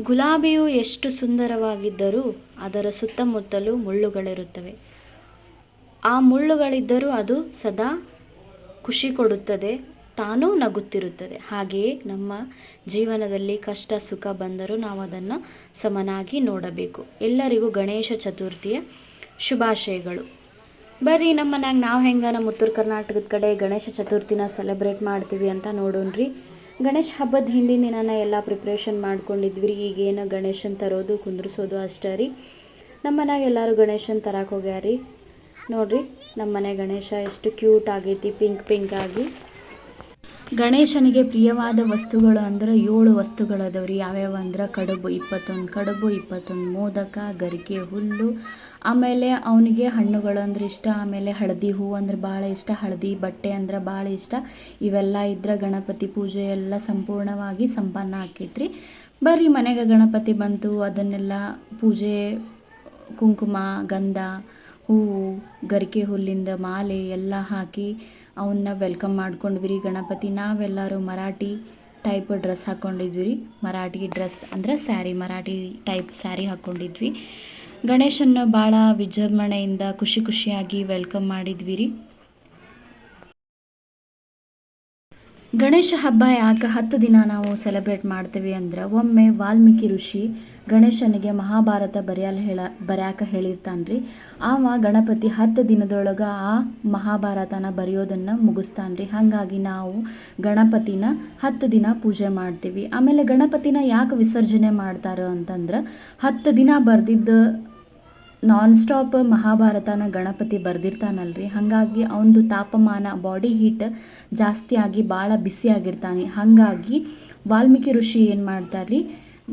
ಗುಲಾಬಿಯು ಎಷ್ಟು ಸುಂದರವಾಗಿದ್ದರೂ ಅದರ ಸುತ್ತಮುತ್ತಲೂ ಮುಳ್ಳುಗಳಿರುತ್ತವೆ. ಆ ಮುಳ್ಳುಗಳಿದ್ದರೂ ಅದು ಸದಾ ಖುಷಿ ಕೊಡುತ್ತದೆ ತಾನೂ ನಗುತ್ತಿರುತ್ತದೆ. ಹಾಗೆಯೇ ನಮ್ಮ ಜೀವನದಲ್ಲಿ ಕಷ್ಟ, ಸುಖ ಬಂದರೂ ನಾವು ಅದನ್ನು ಸಮನಾಗಿ ನೋಡಬೇಕು. ಎಲ್ಲರಿಗೂ ಗಣೇಶ ಚತುರ್ಥಿಯ ಶುಭಾಶಯಗಳು. ಬರ್ರಿ ನಮ್ಮ ಮನ್ಯಾಗ ನಾವು ಹೆಂಗೆ ನಮ್ಮ ಉತ್ತರ ಕರ್ನಾಟಕದ ಕಡೆ ಗಣೇಶ ಚತುರ್ಥಿನ ಸೆಲೆಬ್ರೇಟ್ ಮಾಡ್ತೀವಿ ಅಂತ ನೋಡೋಣ್ರಿ. ಗಣೇಶ ಹಬ್ಬದ ಹಿಂದಿನ ದಿನನ ಎಲ್ಲ ಪ್ರಿಪ್ರೇಷನ್ ಮಾಡ್ಕೊಂಡಿದ್ವಿ ರೀ. ಈಗೇನು ಗಣೇಶನ ತರೋದು, ಕುಂದ್ರಿಸೋದು ಅಷ್ಟೇ ರೀ. ನಮ್ಮ ಮನ್ಯಾಗ ಎಲ್ಲರೂ ಗಣೇಶನ ತರಕ್ಕೆ ಹೋಗ್ಯಾರಿ ನೋಡಿರಿ ನಮ್ಮ ಮನೆ ಗಣೇಶ ಎಷ್ಟು ಕ್ಯೂಟ್ ಆಗೈತಿ ಪಿಂಕ್ ಪಿಂಕ್ ಆಗಿ. ಗಣೇಶನಿಗೆ ಪ್ರಿಯವಾದ ವಸ್ತುಗಳು ಅಂದ್ರೆ ಏಳು ವಸ್ತುಗಳು ಅದಾವ ರೀ ಯಾವ್ಯಾವ ಅಂದ್ರೆ ಕಡುಬು ಇಪ್ಪತ್ತೊಂದು ಕಡುಬು ಇಪ್ಪತ್ತೊಂದು, ಮೋದಕ ಗರಿಕೆ ಹುಲ್ಲು. ಆಮೇಲೆ ಅವನಿಗೆ ಹಣ್ಣುಗಳು ಅಂದ್ರೆ ಇಷ್ಟ. ಆಮೇಲೆ ಹಳದಿ ಹೂ ಅಂದ್ರೆ ಭಾಳ ಇಷ್ಟ. ಹಳದಿ ಬಟ್ಟೆ ಅಂದ್ರೆ ಭಾಳ ಇಷ್ಟ. ಇವೆಲ್ಲ ಇದ್ರೆ ಗಣಪತಿ ಪೂಜೆ ಎಲ್ಲ ಸಂಪೂರ್ಣವಾಗಿ ಸಂಪನ್ನ ಆಕೈತ್ರಿ. ಬರ್ರಿ ಮನೆಗೆ ಗಣಪತಿ ಬಂತು, ಅದನ್ನೆಲ್ಲ ಪೂಜೆ, ಕುಂಕುಮ, ಗಂಧ, ಹೂವು ಗರಿಕೆ ಹುಲ್ಲಿಂದ ಮಾಲೆ ಎಲ್ಲ ಹಾಕಿ ಅವನ್ನ ವೆಲ್ಕಮ್ ಮಾಡ್ಕೊಂಡ್ವಿ ರೀ ಗಣಪತಿ. ನಾವೆಲ್ಲರೂ ಮರಾಠಿ ಟೈಪ್ ಡ್ರೆಸ್ ಹಾಕ್ಕೊಂಡಿದ್ವಿ ರೀ ಮರಾಠಿ ಡ್ರೆಸ್ ಅಂದ್ರೆ ಸ್ಯಾರಿ ಮರಾಠಿ ಟೈಪ್ ಸ್ಯಾರಿ ಹಾಕ್ಕೊಂಡಿದ್ವಿ ಗಣೇಶನ ಭಾಳ ವಿಜೃಂಭಣೆಯಿಂದ ಖುಷಿ ಖುಷಿಯಾಗಿ ವೆಲ್ಕಮ್ ಮಾಡಿದ್ವಿ ರೀ ಗಣೇಶ ಹಬ್ಬ ಯಾಕೆ ಹತ್ತು ದಿನ ನಾವು ಸೆಲೆಬ್ರೇಟ್ ಮಾಡ್ತೀವಿ ಅಂದ್ರೆ ಒಮ್ಮೆ ವಾಲ್ಮೀಕಿ ಋಷಿ ಗಣೇಶನಿಗೆ ಮಹಾಭಾರತ ಬರೆಯಲು ಹೇಳ, ಬರ್ಯಾಕೆ ಹೇಳಿರ್ತಾನ್ರಿ. ಆವ ಗಣಪತಿ ಹತ್ತು ದಿನದೊಳಗೆ ಆ ಮಹಾಭಾರತನ ಬರೆಯೋದನ್ನು ಮುಗಿಸ್ತಾನ್ರಿ. ಹಾಗಾಗಿ ನಾವು ಗಣಪತಿನ ಹತ್ತು ದಿನ ಪೂಜೆ ಮಾಡ್ತೀವಿ. ಆಮೇಲೆ ಗಣಪತಿನ ಯಾಕೆ ವಿಸರ್ಜನೆ ಮಾಡ್ತಾರೆ ಅಂತಂದ್ರೆ ಹತ್ತು ದಿನ ಬರೆದಿದ್ದ ನಾನ್ ಸ್ಟಾಪ್ ಮಹಾಭಾರತನ ಗಣಪತಿ ಬರೆದಿರ್ತಾನಲ್ರಿ. ಹಾಗಾಗಿ ಅವನದು ತಾಪಮಾನ ಬಾಡಿ ಹೀಟ್ ಜಾಸ್ತಿ ಆಗಿ ಭಾಳ ಬಿಸಿಯಾಗಿರ್ತಾನೆ ಹಾಗಾಗಿ ವಾಲ್ಮೀಕಿ ಋಷಿ ಏನು ಮಾಡ್ತಾರೆ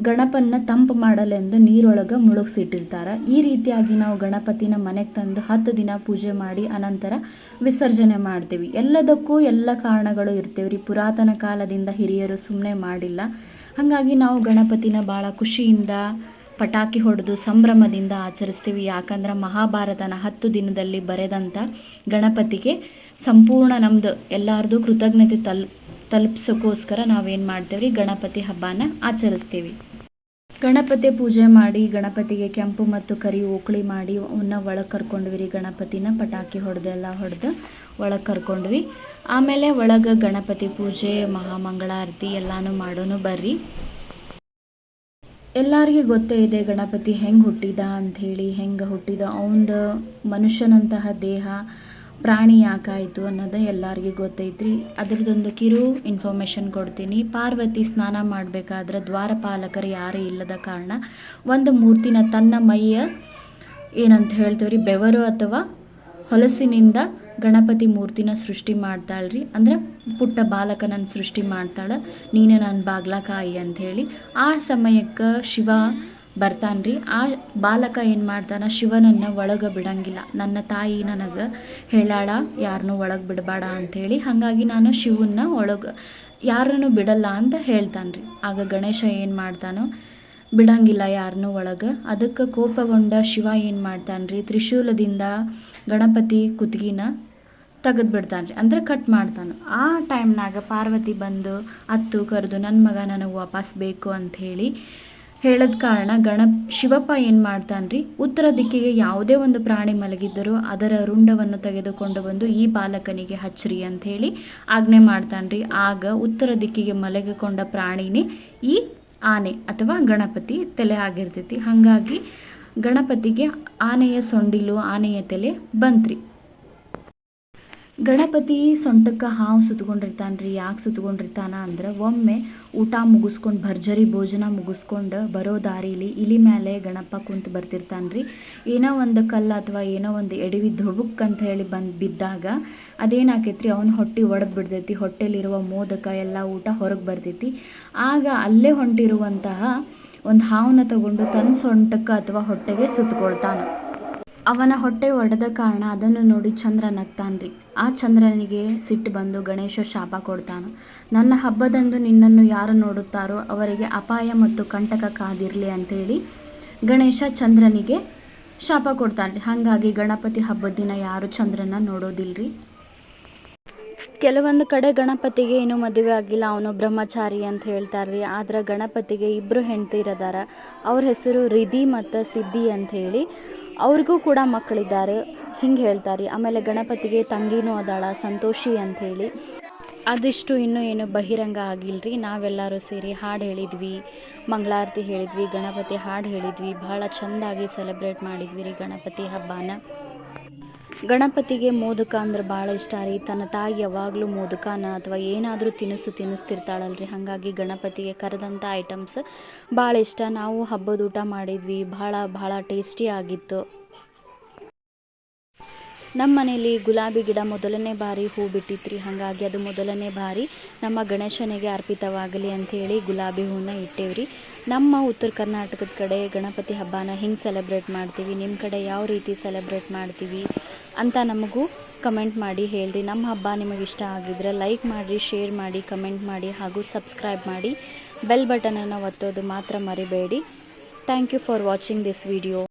ಗಣಪನ್ನ ತಂಪು ಮಾಡಲೆಂದು ನೀರೊಳಗೆ ಮುಳುಗಿಸಿಟ್ಟಿರ್ತಾರೆ. ಈ ರೀತಿಯಾಗಿ ನಾವು ಗಣಪತಿನ ಮನೆಗೆ ತಂದು ಹತ್ತು ದಿನ ಪೂಜೆ ಮಾಡಿ ಅನಂತರ ವಿಸರ್ಜನೆ ಮಾಡ್ತೀವಿ. ಎಲ್ಲದಕ್ಕೂ ಎಲ್ಲ ಕಾರಣಗಳು ಇರ್ತೇವೆ ರೀ ಪುರಾತನ ಕಾಲದಿಂದ ಹಿರಿಯರು ಸುಮ್ಮನೆ ಮಾಡಿಲ್ಲ. ಹಾಗಾಗಿ ನಾವು ಗಣಪತಿನ ಭಾಳ ಖುಷಿಯಿಂದ ಪಟಾಕಿ ಹೊಡೆದು ಸಂಭ್ರಮದಿಂದ ಆಚರಿಸ್ತೀವಿ. ಯಾಕಂದ್ರೆ ಮಹಾಭಾರತನ ಹತ್ತು ದಿನದಲ್ಲಿ ಬರೆದಂಥ ಗಣಪತಿಗೆ ಸಂಪೂರ್ಣ ನಮ್ಮದು ಎಲ್ಲರದು ಕೃತಜ್ಞತೆ ತಲ್ ತಲುಪ್ಸೋಕ್ಕೋಸ್ಕರ ನಾವೇನು ಮಾಡ್ತೇವೆ ಗಣಪತಿ ಹಬ್ಬನ ಆಚರಿಸ್ತೀವಿ. ಗಣಪತಿ ಪೂಜೆ ಮಾಡಿ, ಗಣಪತಿಗೆ ಕೆಂಪು ಮತ್ತು ಕರಿ ಓಕಳಿ ಮಾಡಿ ಅವನ್ನ ಒಳಗೆ ಕರ್ಕೊಂಡ್ವಿ ರೀ ಗಣಪತಿನ, ಪಟಾಕಿ ಹೊಡೆದೆಲ್ಲ ಹೊಡೆದು ಒಳಗೆ ಕರ್ಕೊಂಡ್ವಿ. ಆಮೇಲೆ ಒಳಗೆ ಗಣಪತಿ ಪೂಜೆ, ಮಹಾಮಂಗಳಾರತಿ ಎಲ್ಲನೂ ಮಾಡೋನು ಬರ್ರಿ. ಎಲ್ಲರಿಗೆ ಗೊತ್ತೇ ಇದೆ, ಗಣಪತಿ ಹೆಂಗೆ ಹುಟ್ಟಿದ ಅಂಥೇಳಿ, ಹೆಂಗೆ ಹುಟ್ಟಿದ ಅವಂದು ಮನುಷ್ಯನಂತಹ ದೇಹ, ಪ್ರಾಣಿ ಯಾಕಾಯಿತು ಅನ್ನೋದು ಎಲ್ಲರಿಗೆ ಗೊತ್ತೈತ್ರಿ. ಅದ್ರದ್ದೊಂದು ಕಿರು ಇನ್ಫಾರ್ಮೇಷನ್ ಕೊಡ್ತೀನಿ. ಪಾರ್ವತಿ ಸ್ನಾನ ಮಾಡಬೇಕಾದ್ರೆ ದ್ವಾರಪಾಲಕರು ಯಾರೂ ಇಲ್ಲದ ಕಾರಣ ಒಂದು ಮೂರ್ತಿನ ತನ್ನ ಮೈಯ ಏನಂತ ಹೇಳ್ತೇವೆ ರೀ ಬೆವರು ಅಥವಾ ಹೊಲಸಿನಿಂದ ಗಣಪತಿ ಮೂರ್ತಿನ ಸೃಷ್ಟಿ ಮಾಡ್ತಾಳ್ರಿ. ಅಂದ್ರೆ ಪುಟ್ಟ ಬಾಲಕನನ್ನು ಸೃಷ್ಟಿ ಮಾಡ್ತಾಳೆ. ನೀನು ನನ್ನ ಬಾಗ್ಲಕಾಯಿ ಹೇಳಿ ಆ ಸಮಯಕ್ಕೆ ಶಿವ ಬರ್ತಾನ್ರಿ. ಆ ಬಾಲಕ ಏನು ಮಾಡ್ತಾನೆ, ಶಿವನನ್ನು ಒಳಗೆ ಬಿಡಂಗಿಲ್ಲ. ನನ್ನ ತಾಯಿ ನನಗೆ ಹೇಳಾಳ ಯಾರನ್ನೂ ಒಳಗೆ ಬಿಡಬೇಡ ಅಂಥೇಳಿ. ಹಾಗಾಗಿ ನಾನು ಶಿವನ್ನ ಒಳಗೆ, ಯಾರನ್ನು ಬಿಡಲ್ಲ ಅಂತ ಹೇಳ್ತಾನೆ ರೀ ಆಗ ಗಣೇಶ ಏನು ಮಾಡ್ತಾನೋ ಬಿಡಂಗಿಲ್ಲ ಯಾರನ್ನೂ ಒಳಗೆ. ಅದಕ್ಕೆ ಕೋಪಗೊಂಡ ಶಿವ ಏನು ಮಾಡ್ತಾನೆ ರೀ ತ್ರಿಶೂಲದಿಂದ ಗಣಪತಿ ಕುತ್ತಿಗೆನ ತೆಗೆದು ಬಿಡ್ತಾನೆ ರೀ ಅಂದ್ರೆ ಕಟ್ ಮಾಡ್ತಾನೆ. ಆ ಟೈಮ್ನಾಗ ಪಾರ್ವತಿ ಬಂದು, ಅತ್ತು, ಕರೆದು ನನ್ನ ಮಗ ನನಗೆ ವಾಪಸ್ ಬೇಕು ಅಂಥೇಳಿ ಹೇಳದ ಕಾರಣ ಗಣ, ಶಿವಪ್ಪ ಏನು ಮಾಡ್ತಾನೆ ರೀ ಉತ್ತರ ದಿಕ್ಕಿಗೆ ಯಾವುದೇ ಒಂದು ಪ್ರಾಣಿ ಮಲಗಿದ್ದರೂ ಅದರ ರುಂಡವನ್ನು ತೆಗೆದುಕೊಂಡು ಬಂದು ಈ ಬಾಲಕನಿಗೆ ಹಚ್ಚ್ರಿ ಅಂಥೇಳಿ ಆಜ್ಞೆ ಮಾಡ್ತಾನೆ ರೀ ಆಗ ಉತ್ತರ ದಿಕ್ಕಿಗೆ ಮಲಗಿಕೊಂಡ ಪ್ರಾಣಿನೇ ಈ ಆನೆ ಅಥವಾ ಗಣಪತಿ ತಲೆ ಆಗಿರ್ತೈತಿ. ಹಾಗಾಗಿ ಗಣಪತಿಗೆ ಆನೆಯ ಸೊಂಡಿಲು ಆನೆಯ ತಲೆ ಬಂತ್ರಿ. ಗಣಪತಿ ಸೊಂಟಕ್ಕೆ ಹಾವು ಸುತ್ಕೊಂಡಿರ್ತಾನೆ ರೀ, ಯಾಕೆ ಸುತ್ಕೊಂಡಿರ್ತಾನ ಅಂದ್ರೆ ಒಮ್ಮೆ ಊಟ ಮುಗಿಸ್ಕೊಂಡು ಭರ್ಜರಿ ಭೋಜನ ಮುಗಿಸ್ಕೊಂಡು ಬರೋ ದಾರಿಲಿ ಇಲಿ ಮೇಲೆ ಗಣಪ ಕುಂತು ಬರ್ತಿರ್ತಾನೆ ರೀ. ಏನೋ ಒಂದು ಕಲ್ಲು ಅಥವಾ ಏನೋ ಒಂದು ಎಡವಿ ಧುಬುಕ್ ಅಂತ ಹೇಳಿ ಬಂದು ಬಿದ್ದಾಗ ಅದೇನಾಕೈತ್ರಿ, ಅವನ ಹೊಟ್ಟೆ ಒಡೆದು ಬಿಡ್ತೈತಿ, ಹೊಟ್ಟೆಲಿರುವ ಮೋದಕ ಎಲ್ಲ ಊಟ ಹೊರಗೆ ಬರ್ತೈತಿ. ಆಗ ಅಲ್ಲೇ ಹೊಂಟಿರುವಂತಹ ಒಂದು ಹಾವನ್ನ ತಗೊಂಡು ತನ್ನ ಸೊಂಟಕ್ಕೆ ಅಥವಾ ಹೊಟ್ಟೆಗೆ ಸುತ್ತಕೊಳ್ತಾನೆ ಅವನ ಹೊಟ್ಟೆ ಒಡೆದ ಕಾರಣ ಅದನ್ನು ನೋಡಿ ಚಂದ್ರ ನಗ್ತಾನ್ರಿ. ಆ ಚಂದ್ರನಿಗೆ ಸಿಟ್ಟು ಬಂದು ಗಣೇಶ ಶಾಪ ಕೊಡ್ತಾನೆ. ನನ್ನ ಹಬ್ಬದಂದು ನಿನ್ನನ್ನು ಯಾರು ನೋಡುತ್ತಾರೋ ಅವರಿಗೆ ಅಪಾಯ ಮತ್ತು ಕಂಟಕ ಕಾದಿರಲಿ ಅಂಥೇಳಿ ಗಣೇಶ ಚಂದ್ರನಿಗೆ ಶಾಪ ಕೊಡ್ತಾನ್ರಿ. ಹಾಗಾಗಿ ಗಣಪತಿ ಹಬ್ಬದ ದಿನ ಯಾರು ಚಂದ್ರನ ನೋಡೋದಿಲ್ರಿ. ಕೆಲವೊಂದು ಕಡೆ ಗಣಪತಿಗೆ ಇನ್ನೂ ಮದುವೆ ಆಗಿಲ್ಲ, ಅವನು ಬ್ರಹ್ಮಚಾರಿ ಅಂತ ಹೇಳ್ತಾರೆ ರೀ ಆದ್ರೆ ಗಣಪತಿಗೆ ಇಬ್ಬರು ಹೆಂಡ್ತಿರದಾರ ಅವ್ರ ಹೆಸರು ರಿಧಿ ಮತ್ತು ಸಿದ್ಧಿ ಹೇಳಿ ಅವ್ರಿಗೂ ಕೂಡ ಮಕ್ಕಳಿದ್ದಾರೆ. ಹಿಂಗೆ ಹೇಳ್ತಾರೆ, ಆಮೇಲೆ ಗಣಪತಿಗೆ ತಂಗಿನೂ ಅದಾಳ, ಸಂತೋಷಿ ಅಂಥೇಳಿ ಅದಿಷ್ಟು ಇನ್ನೂ ಏನು ಬಹಿರಂಗ ಆಗಿಲ್ಲರಿ ನಾವೆಲ್ಲರೂ ಸೇರಿ ಹಾಡು ಹೇಳಿದ್ವಿ, ಮಂಗಳಾರತಿ ಹೇಳಿದ್ವಿ, ಗಣಪತಿ ಹಾಡು ಹೇಳಿದ್ವಿ ಭಾಳ ಚೆಂದಾಗಿ ಸೆಲೆಬ್ರೇಟ್ ಮಾಡಿದ್ವಿ ರೀ ಗಣಪತಿ ಹಬ್ಬನ. ಗಣಪತಿಗೆ ಮೋದಕ ಅಂದ್ರೆ ಭಾಳ ಇಷ್ಟ ರೀ. ತನ್ನ ತಾಯಿ ಯಾವಾಗಲೂ ಮೋದಕನ ಅಥವಾ ಏನಾದರೂ ತಿನಿಸು ತಿನ್ನಿಸ್ತಿರ್ತಾಳಲ್ರಿ ಹಾಗಾಗಿ ಗಣಪತಿಗೆ ಕರೆದಂಥ ಐಟಮ್ಸ್ ಭಾಳ ಇಷ್ಟ. ನಾವು ಹಬ್ಬದ ಊಟ ಮಾಡಿದ್ವಿ. ಭಾಳ ಭಾಳ ಟೇಸ್ಟಿ ಆಗಿತ್ತು. ನಮ್ಮ ಮನೇಲಿ ಗುಲಾಬಿ ಗಿಡ ಮೊದಲನೇ ಬಾರಿ ಹೂ ಬಿಟ್ಟಿತ್ರಿ. ಹಾಗಾಗಿ ಅದು ಮೊದಲನೇ ಬಾರಿ ನಮ್ಮ ಗಣೇಶನಿಗೆ ಅರ್ಪಿತವಾಗಲಿ ಅಂಥೇಳಿ ಗುಲಾಬಿ ಹೂನ ಇಟ್ಟೇವ್ರಿ. ನಮ್ಮ ಉತ್ತರ ಕರ್ನಾಟಕದ ಕಡೆ ಗಣಪತಿ ಹಬ್ಬನ ಹಿಂಗೆ ಸೆಲೆಬ್ರೇಟ್ ಮಾಡ್ತೀವಿ? ನಿಮ್ಮ ಕಡೆ ಯಾವ ರೀತಿ ಸೆಲೆಬ್ರೇಟ್ ಮಾಡ್ತೀವಿ? ಅಂತ ನಮಗೂ ಕಮೆಂಟ್ ಮಾಡಿ ಹೇಳ್ರಿ. ನಮ್ಮ ಹಬ್ಬ ನಿಮಗೆ ಇಷ್ಟ ಆಗಿದ್ರೆ ಲೈಕ್ ಮಾಡಿ ಶೇರ್ ಮಾಡಿ, ಕಮೆಂಟ್ ಮಾಡಿ ಹಾಗೂ ಸಬ್ಸ್ಕ್ರೈಬ್ ಮಾಡಿ. ಬೆಲ್ ಬಟನನ್ನು ಒತ್ತೋದು ಮಾತ್ರ ಮರಿಬೇಡಿ. Thank you for watching this video.